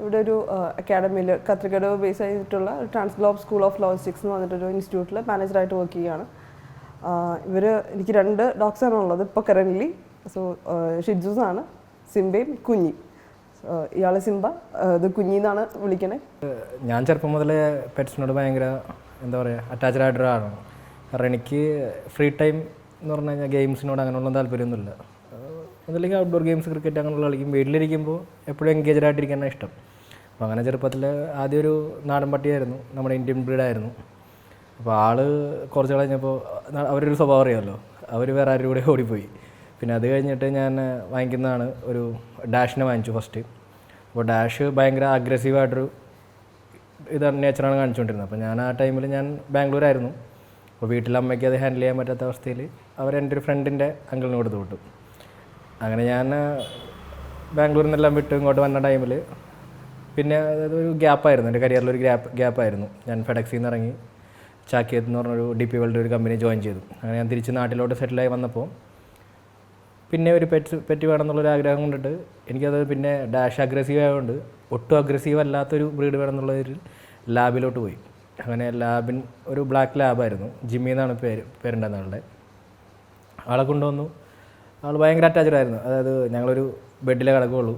ഇവിടെ ഒരു അക്കാഡമിയിൽ കത്രിക്കടവ് ബേസ് ചെയ്തിട്ടുള്ള ട്രാൻസ്ഗ്ലോബ് സ്കൂൾ ഓഫ് ലോജിസ്റ്റിക്സ് എന്ന് പറഞ്ഞിട്ടൊരു ഇൻസ്റ്റിറ്റ്യൂട്ടിൽ മാനേജറായിട്ട് വർക്ക് ചെയ്യുകയാണ്. ഇവർ എനിക്ക് രണ്ട് ആണ് ഉള്ളത്. ഇപ്പോൾ കറന്റ്ലി സോ ഷിജുസ് ആണ് സിംബയും കുഞ്ഞി. ഇയാളെ സിംബ ഇത് കുഞ്ഞി എന്നാണ് വിളിക്കണേ. ഞാൻ ചെറുപ്പം മുതലേ പെറ്റ്സിനോട് ഭയങ്കര എന്താ പറയുക അറ്റാച്ച്ഡ് ആയിട്ടൊരാളാണ് കാരണം എനിക്ക് ഫ്രീ ടൈം എന്ന് പറഞ്ഞു കഴിഞ്ഞാൽ ഗെയിംസിനോട് അങ്ങനെയുള്ള താല്പര്യമൊന്നുമില്ല. ഒന്നുമില്ലെങ്കിൽ ഔട്ട്ഡോർ ഗെയിംസ് ക്രിക്കറ്റ് അങ്ങനെയുള്ള കളിക്കും. വീട്ടിലിരിക്കുമ്പോൾ എപ്പോഴും എൻഗേജഡ് ആയിട്ടിരിക്കാനാണ് ഇഷ്ടം. അപ്പോൾ അങ്ങനെ ചെറുപ്പത്തിൽ ആദ്യം ഒരു നാടൻ പട്ടിയായിരുന്നു. നമ്മുടെ ഇന്ത്യൻ ബ്രീഡായിരുന്നു അപ്പോൾ ആൾ കുറച്ച് കഴിഞ്ഞപ്പോൾ അവരൊരു സ്വഭാവം അറിയാമല്ലോ. അവർ വേറെ ആരുടെ കൂടെ ഓടിപ്പോയി. പിന്നെ അത് കഴിഞ്ഞിട്ട് ഞാൻ വാങ്ങിക്കുന്നതാണ് ഒരു ഡാഷിനെ വാങ്ങിച്ചു ഫസ്റ്റ് അപ്പോൾ ഡാഷ് ഭയങ്കര അഗ്രസീവായിട്ടൊരു ഇതാണ് നേച്ചറാണ് കാണിച്ചുകൊണ്ടിരുന്നത്. അപ്പോൾ ഞാൻ ആ ടൈമിൽ ഞാൻ ബാംഗ്ലൂരായിരുന്നു അപ്പോൾ വീട്ടിൽ അമ്മയ്ക്ക് അത് ഹാൻഡിൽ ചെയ്യാൻ പറ്റാത്ത അവസ്ഥയിൽ അവർ എന്റെ ഒരു ഫ്രണ്ടിന്റെ അങ്കിളിന് കൊടുത്തു വിട്ടു. അങ്ങനെ ഞാൻ ബാംഗ്ലൂരിൽ നിന്നെല്ലാം വിട്ട് ഇങ്ങോട്ട് വന്ന ടൈമിൽ പിന്നെ അതായത് ഒരു ഗ്യാപ്പായിരുന്നു എന്റെ കരിയറിൽ ഒരു ഗ്യാപ്പ് ഗ്യാപ്പായിരുന്നു ഞാൻ ഫെഡക്സിൽ നിന്ന് ഇറങ്ങി. ചാക്കിയത്ത് എന്ന് പറഞ്ഞൊരു ഡി പി വേൾഡ് ഒരു കമ്പനി ജോയിൻ ചെയ്തു. അങ്ങനെ ഞാൻ തിരിച്ച് നാട്ടിലോട്ട് സെറ്റിലായി വന്നപ്പോൾ പിന്നെ ഒരു പെറ്റ് പെറ്റ് വേണമെന്നുള്ളൊരു ആഗ്രഹം കൊണ്ടിട്ട് എനിക്കത് പിന്നെ ഡാഷ് അഗ്രസീവ് ആയതുകൊണ്ട് ഒട്ടും അഗ്രസീവ് അല്ലാത്തൊരു ബ്രീഡ് വേണമെന്നുള്ളൊരു ലാബിലോട്ട് പോയി. അങ്ങനെ ലാബിൻ ഒരു ബ്ലാക്ക് ലാബായിരുന്നു ജിമ്മി എന്നാണ് പേര് പേരുണ്ടായിരുന്ന ആളുടെ. ആളെ കൊണ്ടുവന്നു. ആൾ ഭയങ്കര അറ്റാച്ച്ഡ് ആയിരുന്നു. അതായത് ഞങ്ങളൊരു ബെഡിലേ കിടക്കുകയുള്ളൂ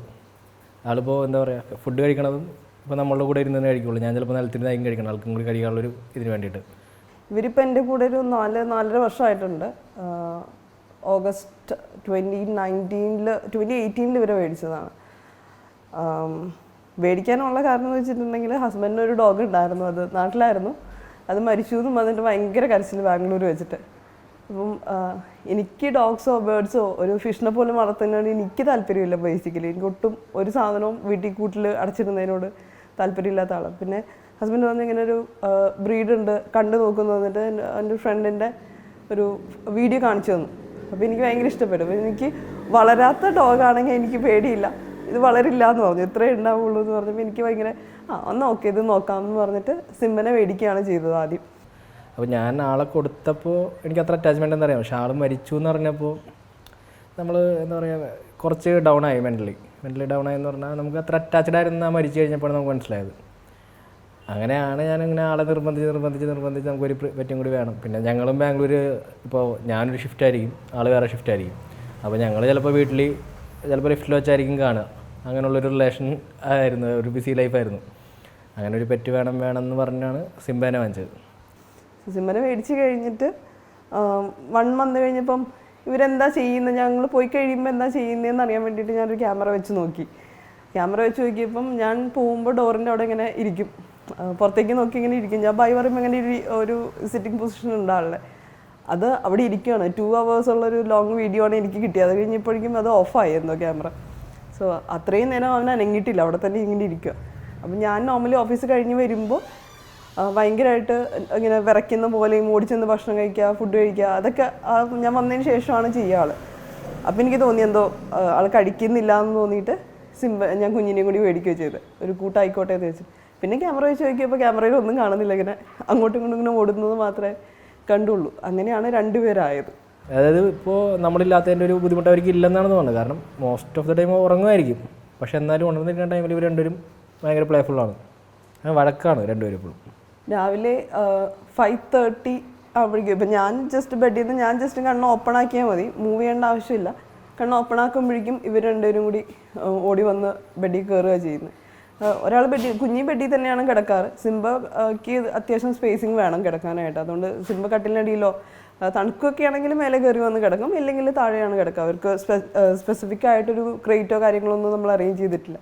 ആളിപ്പോൾ എന്താ പറയുക ഫുഡ് കഴിക്കണതും ഇപ്പോൾ നമ്മളുടെ കൂടെ ഇരുന്ന് തന്നെ കഴിക്കുള്ളൂ. ഞാൻ ചിലപ്പോൾ നിലത്തിരുന്നായിരിക്കും കഴിക്കണം. ആൾക്കും കൂടി കഴിക്കാനുള്ളൊരു ഇതിന് വേണ്ടിയിട്ട്. ഇവരിപ്പോൾ എന്റെ കൂടെ ഒരു നാല് നാലര വർഷമായിട്ടുണ്ട്. ഓഗസ്റ്റ് ട്വന്റി നയന്റീനിൽ ട്വന്റി എയ്റ്റീനിൽ ഇവരെ മേടിച്ചതാണ്. മേടിക്കാനുള്ള കാരണം എന്ന് വെച്ചിട്ടുണ്ടെങ്കിൽ ഹസ്ബൻഡിന് ഒരു ഡോഗ് ഉണ്ടായിരുന്നു. അത് നാട്ടിലായിരുന്നു. അത് മരിച്ചു എന്നും അതിന്റെ ഭയങ്കര കരച്ചിൽ ബാംഗ്ലൂർ വെച്ചിട്ട്. അപ്പം എനിക്ക് ഡോഗ്സോ ബേർഡ്സോ ഒരു ഫിഷിനെ പോലും വളർത്തുന്നതിനോട് എനിക്ക് താല്പര്യമില്ല ബേസിക്കലി എനിക്ക് ഒട്ടും ഒരു സാധനവും വീട്ടിൽ കൂട്ടിൽ അടച്ചിരുന്നതിനോട് താല്പര്യമില്ലാത്ത ആളാണ്. പിന്നെ ഹസ്ബൻഡ് പറഞ്ഞ ഇങ്ങനെ ഒരു ബ്രീഡ് ഉണ്ട് കണ്ടു നോക്കുന്നു എന്നിട്ട് എന്റെ ഫ്രണ്ടിന്റെ ഒരു വീഡിയോ കാണിച്ചു തന്നു. അപ്പോൾ എനിക്ക് ഭയങ്കര ഇഷ്ടപ്പെട്ടു. അപ്പോൾ എനിക്ക് വളരാത്ത ഡോഗാണെങ്കിൽ എനിക്ക് പേടിയില്ല. ഇത് വളരില്ല എന്ന് പറഞ്ഞു. ഇത്രേ ഉണ്ടാവുള്ളൂ എന്ന് പറഞ്ഞപ്പോൾ എനിക്ക് ഭയങ്കര ആ ഓക്കെ ഇത് നോക്കാം എന്ന് പറഞ്ഞിട്ട് സിമ്മനെ മേടിക്കുകയാണ് ചെയ്തത് ആദ്യം. അപ്പോൾ ഞാൻ ആളെ കൊടുത്തപ്പോൾ എനിക്ക് അത്ര അറ്റാച്ച്മെന്റ് എന്ന് പറയുക പക്ഷേ ആൾ മരിച്ചു എന്ന് പറഞ്ഞപ്പോൾ നമ്മൾ എന്താ പറയുക കുറച്ച് ഡൗൺ ആയി മെന്റലി മെന്റലി ഡൗൺ ആയെന്ന് പറഞ്ഞാൽ നമുക്ക് അത്ര അറ്റാച്ച്ഡ് ആ മരിച്ചു കഴിഞ്ഞപ്പോഴാണ് നമുക്ക് മനസ്സിലായത്. അങ്ങനെയാണ് ഞാൻ ഞാനിങ്ങനെ ആളെ നിർബന്ധിച്ച് നിർബന്ധിച്ച് നിർബന്ധിച്ച് നമുക്കൊരു പറ്റും കൂടി വേണം. പിന്നെ ഞങ്ങളും ബാംഗ്ലൂർ ഇപ്പോൾ ഞാനൊരു ഷിഫ്റ്റ് ആയിരിക്കും ആൾ വേറെ ഷിഫ്റ്റ് ആയിരിക്കും. അപ്പോൾ ഞങ്ങൾ ചിലപ്പോൾ വീട്ടിൽ ചിലപ്പോൾ ലിഫ്റ്റിൽ വെച്ചായിരിക്കും കാണുക. അങ്ങനെയുള്ളൊരു റിലേഷൻ ആയിരുന്നു ഒരു ബിസി ലൈഫായിരുന്നു അങ്ങനെ ഒരു പെറ്റ് വേണം വേണം എന്ന് പറഞ്ഞാണ് സിംബേനെ വാങ്ങിച്ചത്. സിമ്മനെ മേടിച്ച് കഴിഞ്ഞിട്ട് വൺ മന്ത് കഴിഞ്ഞപ്പം ഇവരെന്താ ചെയ്യുന്നത് ഞങ്ങൾ പോയി കഴിയുമ്പോൾ എന്താ ചെയ്യുന്നതെന്ന് അറിയാൻ വേണ്ടിയിട്ട് ഞാനൊരു ക്യാമറ വെച്ച് നോക്കി. ക്യാമറ വെച്ച് നോക്കിയപ്പം ഞാൻ പോകുമ്പോൾ ഡോറിന്റെ അവിടെ ഇങ്ങനെ ഇരിക്കും. പുറത്തേക്ക് നോക്കി ഇങ്ങനെ ഇരിക്കും. ഞാൻ ബൈ പറയുമ്പോൾ ഇങ്ങനെ ഒരു സിറ്റിംഗ് പൊസിഷൻ ഉണ്ട് ആളുടെ. അത് അവിടെ ഇരിക്കുകയാണ് ടു അവേഴ്സ് ഉള്ളൊരു ലോങ് വീഡിയോ ആണ് എനിക്ക് കിട്ടിയത്. അത് കഴിഞ്ഞപ്പോഴേക്കും അത് ഓഫായി എന്തോ ക്യാമറ. സോ അത്രയും നേരം അവൻ അനങ്ങിയിട്ടില്ല. അവിടെ തന്നെ ഇങ്ങനെ ഇരിക്കുക അപ്പം ഞാൻ നോർമലി ഓഫീസ് കഴിഞ്ഞ് വരുമ്പോൾ ഭയങ്കരമായിട്ട് ഇങ്ങനെ വിറയ്ക്കുന്ന പോലെയും ഓടിച്ചെന്ന് ഭക്ഷണം കഴിക്കുക ഫുഡ് കഴിക്കുക അതൊക്കെ ഞാൻ വന്നതിന് ശേഷമാണ് ചെയ്യുക ആൾ അപ്പം എനിക്ക് തോന്നി എന്തോ ആൾ കഴിക്കുന്നില്ല എന്ന് തോന്നിയിട്ട് സിമ്പ ഞാൻ കുഞ്ഞിനെയും കൂടി മേടിക്കുകയോ ചെയ്ത് ഒരു കൂട്ടായിക്കോട്ടെ എന്ന് വെച്ചു പിന്നെ ക്യാമറ വെച്ച് നോക്കിയപ്പോൾ ക്യാമറയിൽ ഒന്നും കാണുന്നില്ല ഇങ്ങനെ അങ്ങോട്ടും ഇങ്ങോട്ടും ഇങ്ങനെ ഓടുന്നത് മാത്രമേ കണ്ടുള്ളൂ. അങ്ങനെയാണ് രണ്ടുപേരായത്. അതായത് ഇപ്പോൾ നമ്മളില്ലാത്തതിന്റെ ഒരു ബുദ്ധിമുട്ട് അവർക്ക് ഇല്ലെന്നാണ് തോന്നുന്നത്. കാരണം മോസ്റ്റ് ഓഫ് ദ ടൈം ഉറങ്ങുമായിരിക്കും. പക്ഷെ എന്നാലും ഉണർന്നിരിക്കുന്ന ടൈമിൽ ഇവർ രണ്ടുപേരും ഭയങ്കര പ്ലേഫുള്ളാണ് വഴക്കാണ് രണ്ടുപേരും ഇപ്പോഴും രാവിലെ ഫൈവ് തേർട്ടി ആവുമ്പോഴേക്കും. ഇപ്പം ഞാൻ ജസ്റ്റ് ബെഡിൽ നിന്ന് ഞാൻ ജസ്റ്റ് കണ്ണ് ഓപ്പൺ ആക്കിയാൽ മതി. മൂവ് ചെയ്യേണ്ട ആവശ്യമില്ല. കണ്ണ് ഓപ്പൺ ആക്കുമ്പോഴേക്കും ഇവർ രണ്ടുപേരും കൂടി ഓടി വന്ന് ബെഡിൽ കയറുക ചെയ്യുന്നത്. ഒരാൾ ബെഡി കുഞ്ഞി ബെഡിൽ തന്നെയാണ് കിടക്കാറ്. സിംബക്ക് അത്യാവശ്യം സ്പേസിങ് വേണം കിടക്കാനായിട്ട്. അതുകൊണ്ട് സിംബ കട്ടിലിനടിയിലോ തണുക്കൊക്കെ ആണെങ്കിൽ മേലെ കയറി വന്ന് കിടക്കും. ഇല്ലെങ്കിൽ താഴെയാണ് കിടക്കുക. അവർക്ക് സ്പെസിഫിക് ആയിട്ടൊരു ക്രേറ്റോ കാര്യങ്ങളൊന്നും നമ്മൾ അറേഞ്ച് ചെയ്തിട്ടില്ല.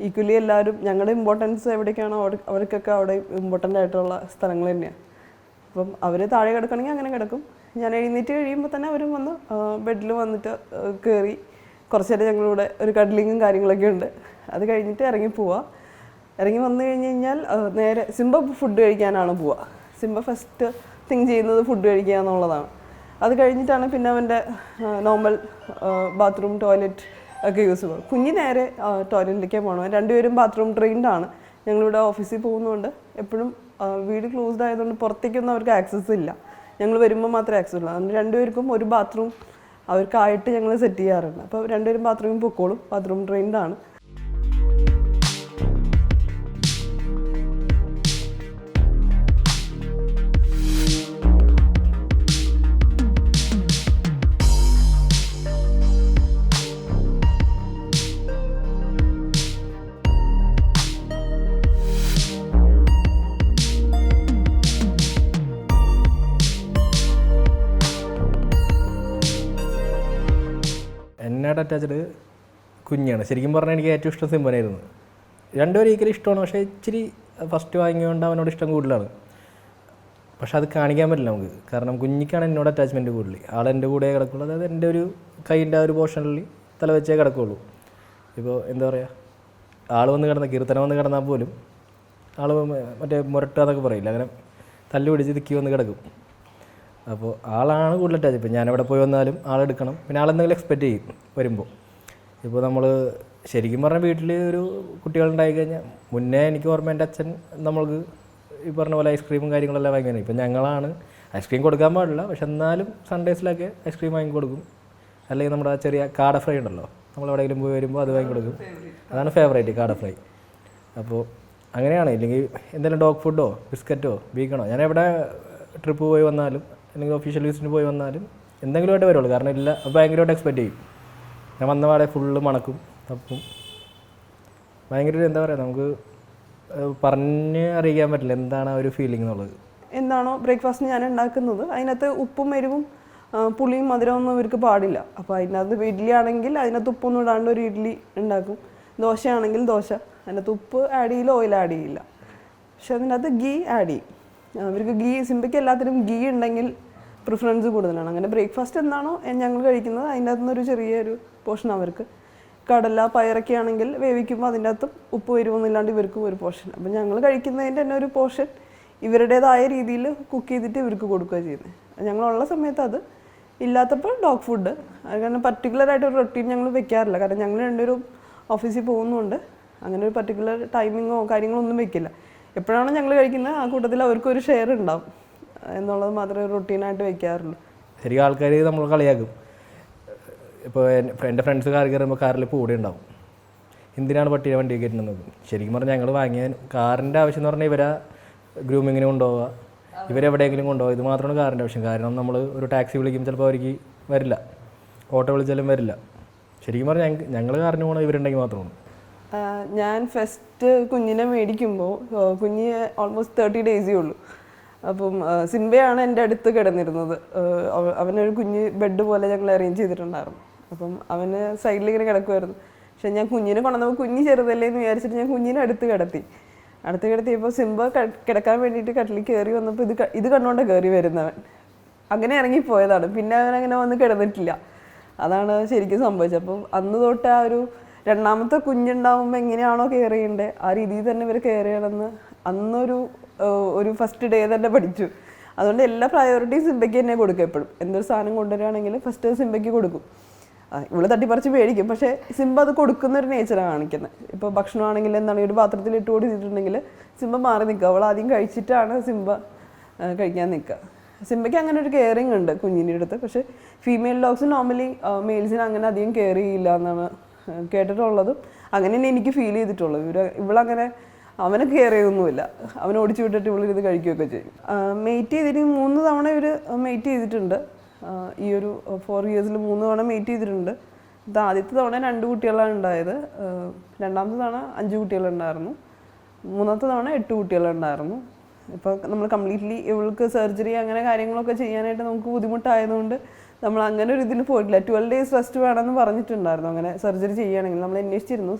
ഈക്വലി എല്ലാവരും ഞങ്ങളുടെ ഇമ്പോർട്ടൻസ് എവിടേക്കാണോ അവർക്കൊക്കെ അവിടെ ഇമ്പോർട്ടന്റ് ആയിട്ടുള്ള സ്ഥലങ്ങൾ തന്നെയാണ് അപ്പം അവർ താഴെ കിടക്കണമെങ്കിൽ അങ്ങനെ കിടക്കും. ഞാൻ എഴുന്നേറ്റ് കഴിയുമ്പോൾ തന്നെ അവരും വന്ന് ബെഡിൽ വന്നിട്ട് കയറി കുറച്ച് നേരം ഞങ്ങളിവിടെ ഒരു കഡ്ലിങ്ങും കാര്യങ്ങളൊക്കെ ഉണ്ട്. അത് കഴിഞ്ഞിട്ട് ഇറങ്ങി പോവുക ഇറങ്ങി വന്നു കഴിഞ്ഞ് കഴിഞ്ഞാൽ നേരെ സിംബ ഫുഡ് കഴിക്കാനാണ് പോവുക സിംബ ഫസ്റ്റ് തിങ്ക് ചെയ്യുന്നത് ഫുഡ് കഴിക്കുക എന്നുള്ളതാണ്. അത് കഴിഞ്ഞിട്ടാണ് പിന്നെ അവന്റെ നോർമൽ ബാത്റൂം ടോയ്ലറ്റ് ഒക്കെ യൂസ് ചെയ്യുക കുഞ്ഞി നേരെ ടോയ്ലറ്റിലേക്ക് പോകണം രണ്ടുപേരും ബാത്റൂം ട്രെയിൻഡ് ആണ്. ഞങ്ങളിവിടെ ഓഫീസിൽ പോകുന്നതുകൊണ്ട് എപ്പോഴും വീട് ക്ലോസ്ഡ് ആയതുകൊണ്ട് പുറത്തേക്കൊന്നും അവർക്ക് ആക്സസ് ഇല്ല. ഞങ്ങൾ വരുമ്പോൾ മാത്രമേ ആക്സസ് ഉള്ളൂ. അതുകൊണ്ട് രണ്ടുപേർക്കും ഒരു ബാത്റൂം അവർക്കായിട്ട് ഞങ്ങൾ സെറ്റ് ചെയ്യാറുണ്ട്. അപ്പോൾ രണ്ടുപേരും ബാത്റൂമിൽ പൊക്കോളും. ബാത്റൂം ട്രെയിൻഡ് ആണ്. അറ്റാച്ച്ഡ് കുഞ്ഞാണ്. ശരിക്കും പറഞ്ഞാൽ എനിക്ക് ഏറ്റവും ഇഷ്ടം സിംബനായിരുന്നു രണ്ടുപേരും ഈക്കലി ഇഷ്ടമാണ്. പക്ഷേ ഇച്ചിരി ഫസ്റ്റ് വാങ്ങിയതുകൊണ്ട് അവനോട് ഇഷ്ടം കൂടുതലാണ്. പക്ഷേ അത് കാണിക്കാൻ പറ്റില്ല നമുക്ക്. കാരണം കുഞ്ഞിക്കാണ് എന്നോട് അറ്റാച്ച്മെന്റ് കൂടുതൽ ആൾ എന്റെ കൂടെ കിടക്കുള്ളൂ. അതായത് എന്റെ ഒരു കൈയിന്റെ ആ ഒരു പോർഷനിൽ തല വെച്ചേ കിടക്കുകയുള്ളൂ ഇപ്പോൾ എന്താ പറയുക ആൾ വന്ന് കിടന്ന കീർത്തനം വന്ന് കിടന്നാൽ പോലും ആൾ മറ്റേ മുരട്ടുക എന്നൊക്കെ പറയില്ല? അങ്ങനെ തല്ലു പിടിച്ച് തിക്കി വന്ന് കിടക്കും. അപ്പോൾ ആളാണ് കൂടുതൽ ടച്ച് ഇപ്പോൾ ഞാനിവിടെ പോയി വന്നാലും ആളെടുക്കണം പിന്നെ ആളെന്തെങ്കിലും എക്സ്പെക്റ്റ് ചെയ്യും വരുമ്പോൾ. ഇപ്പോൾ നമ്മൾ ശരിക്കും പറഞ്ഞാൽ വീട്ടിൽ ഒരു കുട്ടികളുണ്ടായി കഴിഞ്ഞാൽ മുന്നേ എനിക്ക് ഓർമ്മ എന്റെ അച്ഛൻ നമ്മൾക്ക് ഈ പറഞ്ഞ പോലെ ഐസ്ക്രീമും കാര്യങ്ങളെല്ലാം വാങ്ങിയാണ് ഇപ്പം ഞങ്ങളാണ് ഐസ്ക്രീം കൊടുക്കാൻ പാടില്ല. പക്ഷെ എന്നാലും സൺഡേസിലൊക്കെ ഐസ്ക്രീം വാങ്ങി കൊടുക്കും. അല്ലെങ്കിൽ നമ്മുടെ ചെറിയ കാട ഫ്രൈ ഉണ്ടല്ലോ. നമ്മൾ എവിടെയെങ്കിലും പോയി വരുമ്പോൾ അത് വാങ്ങി കൊടുക്കും. അതാണ് ഫേവറേറ്റ് കാട ഫ്രൈ. അപ്പോൾ അങ്ങനെയാണ്. ഇല്ലെങ്കിൽ എന്തെങ്കിലും ഡോഗ് ഫുഡോ ബിസ്ക്കറ്റോ ബീക്കണോ ഞാൻ എവിടെ ട്രിപ്പ് പോയി വന്നാലും അല്ലെങ്കിൽ ഒഫീഷ്യൽ വിസിറ്റിന് പോയി വന്നാലും എന്തെങ്കിലുമായിട്ട് വരുള്ളൂ. കാരണം ഇല്ല ഭയങ്കരമായിട്ട് എക്സ്പെക്റ്റ് ചെയ്യും. ഞാൻ വന്ന പാടെ ഫുള്ള് മണക്കും. തപ്പും ഭയങ്കര ഒരു എന്താ പറയുക നമുക്ക് പറഞ്ഞ് അറിയിക്കാൻ പറ്റില്ല എന്താണ് ആ ഒരു ഫീലിംഗ് എന്നുള്ളത്. എന്താണോ ബ്രേക്ക്ഫാസ്റ്റ് ഞാൻ ഉണ്ടാക്കുന്നത്. അതിനകത്ത് ഉപ്പും എരിവും പുളിയും പുളിയും മധുരമൊന്നും ഇവർക്ക് പാടില്ല. അപ്പോൾ അതിനകത്ത് ഇഡ്ഡലി ആണെങ്കിൽ അതിനകത്ത് ഉപ്പൊന്നും ഇടാണ്ട് ഒരു ഇഡ്ഡലി ഉണ്ടാക്കും. ദോശയാണെങ്കിൽ ദോശ. അതിനകത്ത് ഉപ്പ് ആഡ് ചെയ്യില്ല ഓയിൽ ആഡ് ചെയ്യില്ല. പക്ഷെ അതിനകത്ത് ഗീ ആഡ് ചെയ്യും. ആ, ഇവർക്ക് ഗീ സിമ്പയ്ക്ക് എല്ലാത്തിനും ഗീ ഉണ്ടെങ്കിൽ പ്രിഫറൻസ് കൂടുതലാണ്. അങ്ങനെ ബ്രേക്ക്ഫാസ്റ്റ് എന്താണോ ഞങ്ങൾ കഴിക്കുന്നത് അതിന്റെ അകത്തുനിന്ന് ഒരു ചെറിയൊരു പോർഷൻ അവർക്ക്. കടല പയറൊക്കെ ആണെങ്കിൽ വേവിക്കുമ്പോൾ അതിന്റെ അകത്തും ഉപ്പ് വരുമെന്നില്ലാണ്ട് ഇവർക്കും ഒരു പോർഷൻ അപ്പം ഞങ്ങൾ കഴിക്കുന്നതിന്റെ തന്നെ ഒരു പോർഷൻ ഇവരുടേതായ രീതിയിൽ കുക്ക് ചെയ്തിട്ട് ഇവർക്ക് കൊടുക്കുക ചെയ്യുന്നത്. ഞങ്ങളുള്ള സമയത്ത് അത് ഇല്ലാത്തപ്പോൾ ഡോഗ് ഫുഡ് കാരണം പർട്ടിക്കുലറായിട്ട് ഒരു റൊട്ടീൻ ഞങ്ങൾ വെക്കാറില്ല. കാരണം ഞങ്ങൾ രണ്ടുപേരും ഓഫീസിൽ പോകുന്നുണ്ട്. അങ്ങനെ ഒരു പർട്ടിക്കുലർ ടൈമിങ്ങോ കാര്യങ്ങളോ ഒന്നും വെക്കില്ല. എപ്പോഴാണോ ഞങ്ങൾ കഴിക്കുന്നത് ആ കൂട്ടത്തിൽ അവർക്കൊരു ഷെയർ ഉണ്ടാവും. എന്നുള്ളത് മാത്രമേ റൊട്ടീനായിട്ട് വെക്കാറുള്ളൂ. ശരി ആൾക്കാർ നമ്മൾ കളിയാക്കും. ഇപ്പോൾ എന്റെ ഫ്രണ്ട്സ് കാർ കയറുമ്പോൾ കാറിൽ കൂടെ ഉണ്ടാവും. എന്തിനാണ് പട്ടിയെ വണ്ടി കയറ്റുന്നത്? ശരിക്കും പറഞ്ഞാൽ ഞങ്ങൾ വാങ്ങിയ കാറിന്റെ ആവശ്യം എന്ന് പറഞ്ഞാൽ ഇവരെ ഗ്രൂമിങ്ങിന് കൊണ്ടുപോവുക. ഇവരെവിടെയെങ്കിലും കൊണ്ടുപോകുക ഇത് മാത്രമാണ് കാറിന്റെ ആവശ്യം. കാരണം നമ്മൾ ഒരു ടാക്സി വിളിക്കും ചിലപ്പോൾ അവർക്ക് വരില്ല. ഓട്ടോ വിളിച്ചാലും വരില്ല. ശരിക്കും പറഞ്ഞാൽ ഞങ്ങൾ കാറിന് പോകണം ഇവരുണ്ടെങ്കിൽ മാത്രമാണ്. ഞാൻ ഫസ്റ്റ് കുഞ്ഞിനെ മേടിക്കുമ്പോൾ കുഞ്ഞ് ഓൾമോസ്റ്റ് തേർട്ടി ഡേയ്സേ ഉള്ളൂ. അപ്പം സിൻബയാണ് എന്റെ അടുത്ത് കിടന്നിരുന്നത്. അവനൊരു കുഞ്ഞ് ബെഡ് പോലെ ഞങ്ങൾ അറേഞ്ച് ചെയ്തിട്ടുണ്ടായിരുന്നു. അപ്പം അവന് സൈഡിൽ ഇങ്ങനെ കിടക്കുമായിരുന്നു പക്ഷെ ഞാൻ കുഞ്ഞിനെ കൊണ്ടുവന്നപ്പോൾ കുഞ്ഞ് ചെറുതല്ലേ എന്ന് വിചാരിച്ചിട്ട് ഞാൻ കുഞ്ഞിനെ അടുത്ത് കിടത്തി. അടുത്ത് കിടത്തിയപ്പോൾ സിംബ കിടക്കാൻ വേണ്ടിയിട്ട് കട്ടിലിൽ കയറി വന്നപ്പോൾ ഇത് ഇത് കണ്ടുകൊണ്ട് കയറി വരുന്നവൻ. അങ്ങനെ ഇറങ്ങിപ്പോയതാണ്. പിന്നെ അവൻ അങ്ങനെ വന്ന് കിടന്നിട്ടില്ല. അതാണ് ശരിക്കും സംഭവിച്ചത്. അപ്പം അന്ന് തൊട്ട് ആ ഒരു രണ്ടാമത്തെ കുഞ്ഞുണ്ടാവുമ്പോൾ എങ്ങനെയാണോ കെയർ ചെയ്യേണ്ടത് ആ രീതിയിൽ തന്നെ ഇവർ കെയർ ചെയ്യണമെന്ന് അന്നൊരു ഒരു ഫസ്റ്റ് ഡേ തന്നെ പഠിച്ചു. അതുകൊണ്ട് എല്ലാ പ്രയോറിറ്റിയും സിംബയ്ക്ക് തന്നെ കൊടുക്കും എപ്പോഴും. എന്തൊരു സാധനം കൊണ്ടുവരികയാണെങ്കിലും ഫസ്റ്റ് സിംബയ്ക്ക് കൊടുക്കും. ഇവൾ തട്ടിപ്പറിച്ച് മേടിക്കും പക്ഷേ സിംബ അത് കൊടുക്കുന്ന ഒരു നേച്ചറാണ് കാണിക്കുന്നത് ഇപ്പോൾ ഭക്ഷണമാണെങ്കിൽ എന്താണ് ഒരു പാത്രത്തിൽ ഇട്ട് കൊടുത്തിട്ടുണ്ടെങ്കിൽ സിംബ മാറി നിൽക്കുക അവൾ ആദ്യം കഴിച്ചിട്ടാണ് സിംബ കഴിക്കാൻ നിൽക്കുക. സിംബയ്ക്ക് അങ്ങനെ ഒരു കെയറിങ് ഉണ്ട് കുഞ്ഞിന്റെ അടുത്ത്. പക്ഷേ ഫീമെയിൽ ഡോഗ്സ് നോർമലി മെയിൽസിന് അങ്ങനെ അധികം കെയർ ചെയ്യില്ല എന്നാണ് കേട്ടിട്ടുള്ളതും അങ്ങനെ തന്നെ എനിക്ക് ഫീൽ ചെയ്തിട്ടുള്ളൂ ഇവർ ഇവളങ്ങനെ അവനെ കെയർ ചെയ്യൊന്നുമില്ല. അവനെ ഓടിച്ചു വിട്ടിട്ട് ഇവളിരുന്ന് കഴിക്കുകയൊക്കെ ചെയ്യും. മെയ്റ്റ് ചെയ്തിട്ട് മൂന്ന് തവണ ഇവർ മെയ്റ്റ് ചെയ്തിട്ടുണ്ട്. ഈ ഒരു ഫോർ ഇയേഴ്സിൽ മൂന്ന് തവണ മെയ്റ്റ് ചെയ്തിട്ടുണ്ട്. ഇത് ആദ്യത്തെ തവണ രണ്ട് കുട്ടികളാണ് ഉണ്ടായത്. രണ്ടാമത്തെ തവണ അഞ്ച് കുട്ടികളുണ്ടായിരുന്നു മൂന്നാമത്തെ തവണ എട്ട് കുട്ടികളുണ്ടായിരുന്നു ഇപ്പോൾ നമ്മൾ കംപ്ലീറ്റ്ലി ഇവൾക്ക് സർജറി അങ്ങനെ കാര്യങ്ങളൊക്കെ ചെയ്യാനായിട്ട് നമുക്ക് ബുദ്ധിമുട്ടായതുകൊണ്ട് നമ്മൾ അങ്ങനെ ഒരു ഇതിന് പോയിട്ടില്ല. ട്വൽവ് ഡേയ്സ് റെസ്റ്റ് വേണമെന്ന് പറഞ്ഞിട്ടുണ്ടായിരുന്നു. അങ്ങനെ സർജറി ചെയ്യുകയാണെങ്കിൽ നമ്മൾ അന്വേഷിച്ചിരുന്നു.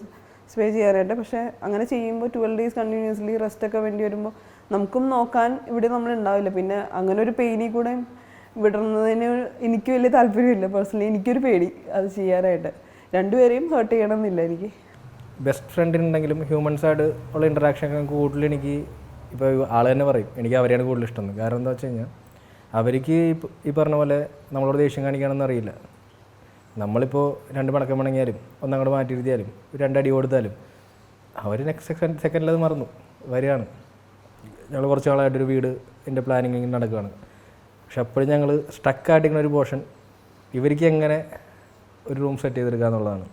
സ്പേ ചെയ്യാനായിട്ട്. പക്ഷേ അങ്ങനെ ചെയ്യുമ്പോൾ ട്വൽവ് ഡേയ്സ് കണ്ടിന്യൂസ്ലി റെസ്റ്റ് ഒക്കെ വേണ്ടി വരുമ്പോൾ നമുക്കും നോക്കാൻ ഇവിടെ നമ്മൾ ഉണ്ടാവില്ല പിന്നെ അങ്ങനെ ഒരു പെയിനിൽ കൂടെ വിടുന്നതിന് എനിക്ക് വലിയ താല്പര്യമില്ല. പേഴ്സണലി എനിക്കൊരു പേടി അത് ചെയ്യാനായിട്ട്. രണ്ടുപേരെയും ഹേർട്ട് ചെയ്യണമെന്നില്ല എനിക്ക്. ബെസ്റ്റ് ഫ്രണ്ടിനുണ്ടെങ്കിലും ഹ്യൂമൻസായിട്ട് ഉള്ള ഇൻട്രാക്ഷൻ കൂടുതൽ എനിക്ക് ഇപ്പോൾ ആൾ തന്നെ പറയും. എനിക്ക് അവരെയാണ് കൂടുതൽ ഇഷ്ടം കാരണം എന്താ വെച്ച് കഴിഞ്ഞാൽ അവർക്ക് ഈ പറഞ്ഞ പോലെ നമ്മളോട് ദേഷ്യം കാണിക്കണമെന്ന് അറിയില്ല. നമ്മളിപ്പോൾ രണ്ട് മടക്കം മണങ്ങിയാലും ഒന്നങ്ങോട്ട് മാറ്റിയിരുത്തിയാലും രണ്ടടി കൊടുത്താലും അവർ നെക്സ്റ്റ് സെക്കൻഡ് സെക്കൻഡിൽ അത് മറന്നു വരികയാണ്. ഞങ്ങൾ കുറച്ച് നാളായിട്ടൊരു വീട് എന്റെ പ്ലാനിങ് ഇങ്ങനെ നടക്കുകയാണ്. പക്ഷെ അപ്പോഴും ഞങ്ങൾ സ്റ്റക്കായിട്ടിരിക്കുന്ന ഒരു പോർഷൻ ഇവർക്ക് എങ്ങനെ ഒരു റൂം സെറ്റ് ചെയ്തെടുക്കുക എന്നുള്ളതാണ്.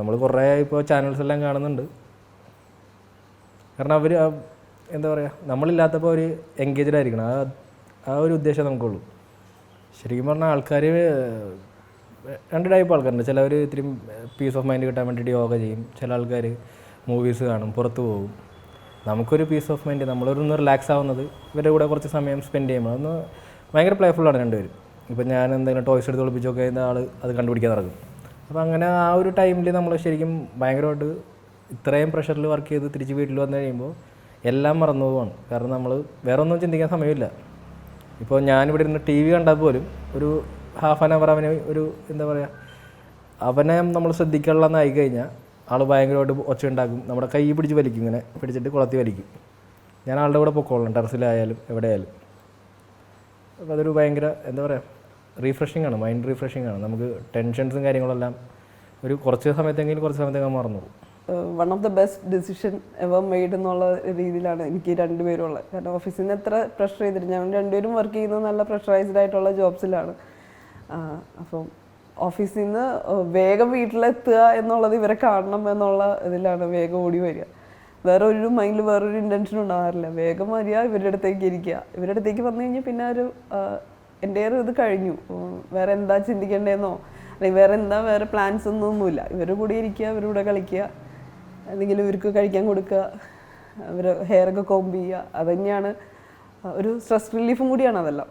നമ്മൾ കുറേ ഇപ്പോൾ ചാനൽസ് എല്ലാം കാണുന്നുണ്ട്. കാരണം അവർ എന്താ പറയുക നമ്മളില്ലാത്തപ്പോൾ അവർ എൻഗേജ്ഡ് ആയിരിക്കണം. ആ ആ ഒരു ഉദ്ദേശം നമുക്കുള്ളൂ. ശരിക്കും പറഞ്ഞാൽ ആൾക്കാർ രണ്ട് ടൈപ്പ് ആൾക്കാരുണ്ട്. ചിലവർ ഇത്തിരി പീസ് ഓഫ് മൈൻഡ് കിട്ടാൻ വേണ്ടിയിട്ട് യോഗ ചെയ്യും. ചില ആൾക്കാർ മൂവീസ് കാണും പുറത്ത് പോകും. നമുക്കൊരു പീസ് ഓഫ് മൈൻഡ് നമ്മളൊരു റിലാക്സ് ആവുന്നത് ഇവരുടെ കൂടെ കുറച്ച് സമയം സ്പെൻഡ് ചെയ്യുമ്പോൾ അതൊന്ന് ഭയങ്കര പ്ലേഫുള്ളാണ് രണ്ടുപേരും. ഇപ്പം ഞാൻ എന്തെങ്കിലും ടോയ്സ് എടുത്ത് ഒളിപ്പിച്ചൊക്കെ ആൾ അത് കണ്ടുപിടിക്കാൻ നടക്കും. അപ്പോൾ അങ്ങനെ ആ ഒരു ടൈമിൽ നമ്മൾ ശരിക്കും ഭയങ്കരമായിട്ട് ഇത്രയും പ്രഷറിൽ വർക്ക് ചെയ്ത് തിരിച്ച് വീട്ടിൽ വന്നു കഴിയുമ്പോൾ എല്ലാം മറന്നു പോവാണ്. കാരണം നമ്മൾ വേറെ ഒന്നും ചിന്തിക്കാൻ സമയമില്ല. ഇപ്പോൾ ഞാനിവിടെ ഇരുന്ന് ടി വി കണ്ടാൽ പോലും ഒരു ഹാഫ് ആൻ അവർ അവനെ ഒരു എന്താ പറയുക അവനെ നമ്മൾ ശ്രദ്ധിക്കാനുള്ളതെന്നായി കഴിഞ്ഞാൽ ആൾ ഭയങ്കരമായിട്ട് ഒച്ച ഉണ്ടാക്കും നമ്മുടെ കൈ പിടിച്ച് വലിക്കും ഇങ്ങനെ പിടിച്ചിട്ട് കുളത്തി വലിക്കും. ഞാൻ ആളുടെ കൂടെ പൊക്കോളാം ടെറസിലായാലും എവിടെയായാലും. അപ്പോൾ അതൊരു ഭയങ്കര എന്താ പറയുക റീഫ്രഷിംഗ് ആണ് മൈൻഡ് റീഫ്രഷിംഗ് ആണ്. നമുക്ക് ടെൻഷൻസും കാര്യങ്ങളെല്ലാം ഒരു കുറച്ച് സമയത്തെങ്കിലും കുറച്ച് സമയത്തേക്ക് മറന്നു പോകും one of the best decision ever made എന്നുള്ള രീതിയിലാണ് എനിക്ക് രണ്ടുപേരും ഉള്ളത് കാരണം ഓഫീസിൽ നിന്ന് എത്ര പ്രഷർ ചെയ്തിട്ട് ഞങ്ങൾ രണ്ടുപേരും വർക്ക് ചെയ്യുന്നത് നല്ല പ്രഷറൈസ്ഡ് ആയിട്ടുള്ള ജോബ്സിലാണ് അപ്പം ഓഫീസിൽ നിന്ന് വേഗം വീട്ടിലെത്തുക എന്നുള്ളത് ഇവരെ കാണണം എന്നുള്ള ഇതിലാണ് വേഗം ഓടി വരിക. വേറെ ഒരു മൈൻഡിൽ വേറൊരു ഇന്റൻഷൻ ഉണ്ടാകാറില്ല. വേഗം വരിക ഇവരുടെ അടുത്തേക്ക് ഇരിക്കുക. ഇവരുടെ അടുത്തേക്ക് വന്നു കഴിഞ്ഞാൽ പിന്നെ ഒരു എന്റെ ഇത് കഴിഞ്ഞു. വേറെ എന്താ ചിന്തിക്കേണ്ടതെന്നോ? അല്ലെങ്കിൽ വേറെ എന്താ വേറെ പ്ലാൻസ് ഒന്നുമില്ല. ഇവരുടെ കൂടെ ഇരിക്കുക ഇവരുടെ കൂടെ കളിക്കുക. എന്തെങ്കിലും ഇവർക്ക് കഴിക്കാൻ കൊടുക്കുക അവർ ഹെയറൊക്കെ കോമ്പ് ചെയ്യുക അത് തന്നെയാണ് ഒരു സ്ട്രെസ് റിലീഫും കൂടിയാണ് അതെല്ലാം.